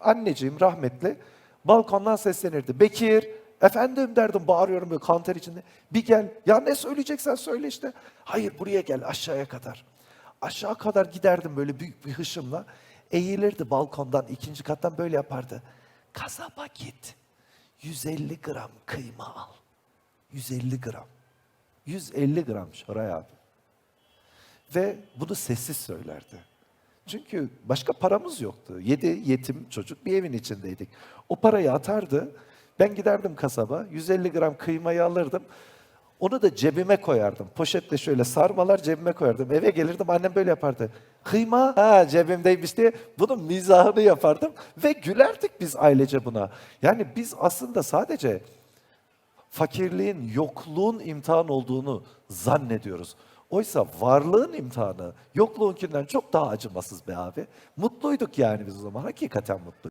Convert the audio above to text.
anneciğim rahmetli balkondan seslenirdi. Bekir, efendim derdim bağırıyorum böyle kanter içinde. Bir gel, ya ne söyleyeceksen söyle işte. Hayır buraya gel aşağıya kadar. Aşağı kadar giderdim böyle büyük bir hışımla. Eğilirdi balkondan ikinci kattan böyle yapardı. Kasaba git. 150 gram kıyma al. 150 gram. 150 gram Şoray abi. Ve bunu sessiz söylerdi. Çünkü başka paramız yoktu. Yedi yetim çocuk bir evin içindeydik. O parayı atardı. Ben giderdim kasaba. 150 gram kıymayı alırdım. Onu da cebime koyardım. Poşetle şöyle sarmalar cebime koyardım. Eve gelirdim annem böyle yapardı. Kıyma ha cebimdeymiş diye bunun mizahını yapardım. Ve gülerdik biz ailece buna. Yani biz aslında sadece fakirliğin, yokluğun imtihan olduğunu zannediyoruz. Oysa varlığın imtihanı yokluğunkinden çok daha acımasız be abi. Mutluyduk yani biz o zaman. Hakikaten mutluyduk.